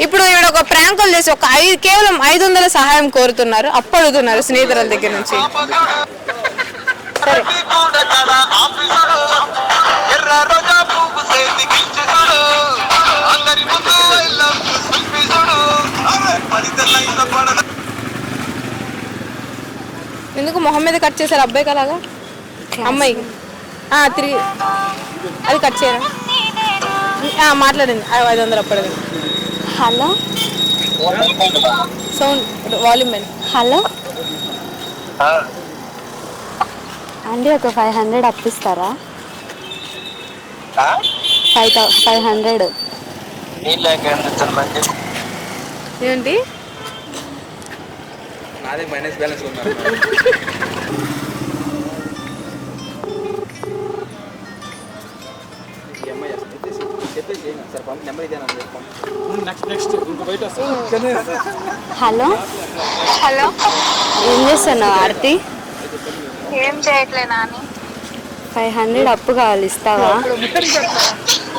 ఇప్పుడు ఈవిడ ఒక ప్రాంకులు చేసి ఒక ఐదు కేవలం ఐదు వందల సహాయం కోరుతున్నారు. అప్పు అడుగుతున్నారు స్నేహితుల దగ్గర నుంచి. ఎందుకు మొహం మీద కట్ చేశారు అబ్బాయికి అలాగా అమ్మాయికి ఆ, తిరిగి. అది కట్ చేయరా? మాట్లాడండి. ఐదు వందలు అప్పుడు హలో. Sound volume hello. అండి ఒక five hundred అప్పిస్తారా? Five thou five hundred. ఏంటి? నాదే మైనస్ బ్యాలెన్స్ ఉన్నారు. హలో? హలో? ఏం చేస్తున్నావు ఆర్తి? ఏం చేయట్లే నాని. ఫైవ్ హండ్రెడ్ అప్పు కావాలి ఇస్తావా?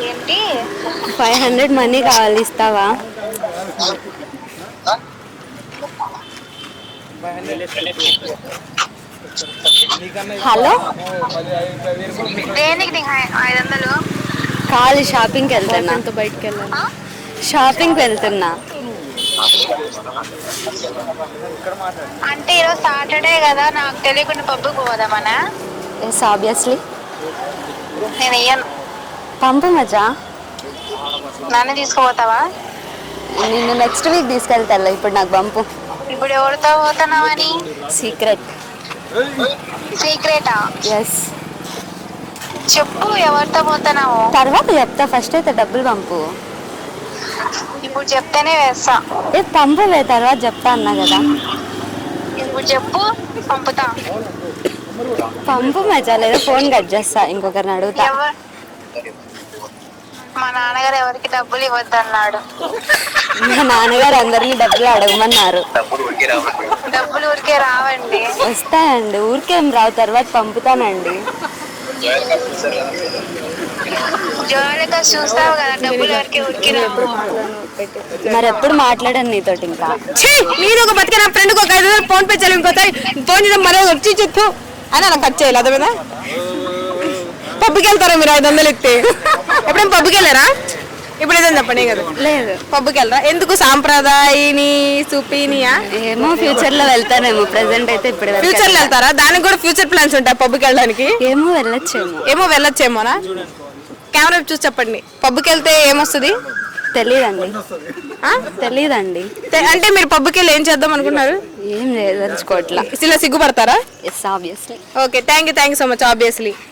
ఏంటి? ఫైవ్ హండ్రెడ్ మనీ కావాలి ఇస్తావా? హలో? దేనికి ఐదు వందలు? కావాలి షాపింగ్కి వెళ్తున్నా. ఫ్రెండ్తో బయటకు వెళ్ళాలి. షాపింగ్కి వెళ్తున్నా. అంటే ఈరోజు సాటర్డే కదా నాకు తెలియకుండా పబ్బుకి పోదామనా? ఎస్ ఆబ్వియస్లీ నేను ఇయ్యను. పంపు మజా? నన్ను తీసుకుపోతావా? నిన్ను నెక్స్ట్ వీక్ తీసుకెళ్తా ఇప్పుడు నాకు పంపు. ఇప్పుడు ఎవరితో పోతున్నావని సీక్రెట్ సీక్రెటా ఎస్ చెప్పు ఎవరితో పోతున్నావు? తర్వాత చెప్తా. ఫస్ట్ అయితే డబ్బులు పంపు. ఇప్పుడు చెప్తేనే వేస్తా. ఏ పంపులే తర్వాత చెప్తా అన్నా కదా. ఇప్పుడు చెప్పు పంపుతా. పంపు మజా లేదా ఫోన్ కట్ చేస్తా ఇంకొకరిని అడుగుతా. ఎవరు? మా నాన్నగారు ఎవరికి డబ్బులు ఇవ్వద్దన్నాడు. మా నాన్నగారు అందరినీ డబ్బులు అడగమన్నారు. డబ్బులు ఊరికే రావండి. వస్తాయండి ఊరికేం రావు తర్వాత పంపుతానండి. జోలిగా చూస్తావు కదా డబ్బులు ఎవరికి ఊరికి రావు మరి ఎప్పుడు మాట్లాడాను నీతోటి ఇంకా? ఛీ! నీది ఒక బతికే నా ఫ్రెండ్కి ఒక ఐదు వందలు ఫోన్ పే చేయాలి ఇంకోసారి ఫోన్ చేద్దాం మరో వచ్చి చెప్పు. అని అలా కట్ చేయాలి అదే మీద పబ్కి వెళ్తారా మీరు ఐదు వందలు ఎత్తి? ఎప్పుడైనా పబ్కి వెళ్ళారా? ఇప్పుడు ఏదైనా చెప్పండి కదా. లేదు. పబ్కి వెళ్ళరా ఎందుకు సాంప్రదాయని సుపీనియా ఏమో ఫ్యూచర్లో వెళ్తానేమో ప్రెసెంట్ అయితే ఇప్పుడు ఫ్యూచర్లో వెళ్తారా? దానికి కూడా ఫ్యూచర్ ప్లాన్స్ ఉంటాయి పబ్కి వెళ్ళడానికి? ఏమో వెళ్ళొచ్చేమో. ఏమో వెళ్ళొచ్చేమోనా? కెమెరా చూసి చెప్పండి. పబ్కి వెళ్తే ఏమొస్తుంది? తెలీదండి. ఆ? తెలీదండి. తె- అంటే మీరు పబ్కి వెళ్ళి ఏం చేద్దాం అనుకున్నారు? ఏం లేదు తెలుసుకోవట్లా. ఇలా సిగ్గుపడతారా? Yes obviously okay thank you thank you so much obviously